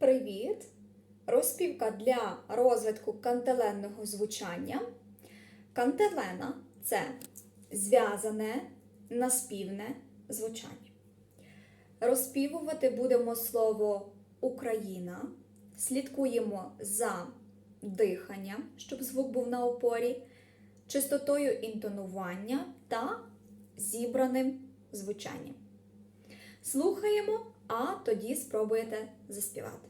Привіт! Розпівка для розвитку кантеленного звучання. Кантелена це зв'язане наспівне звучання. Розпівувати будемо слово Україна. Слідкуємо за диханням, щоб звук був на опорі, чистотою інтонування та зібраним звучанням. Слухаємо, а тоді спробуєте заспівати.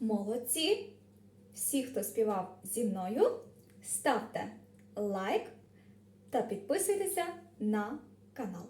Молодці! Всі, хто співав зі мною, ставте лайк та підписуйтеся на канал.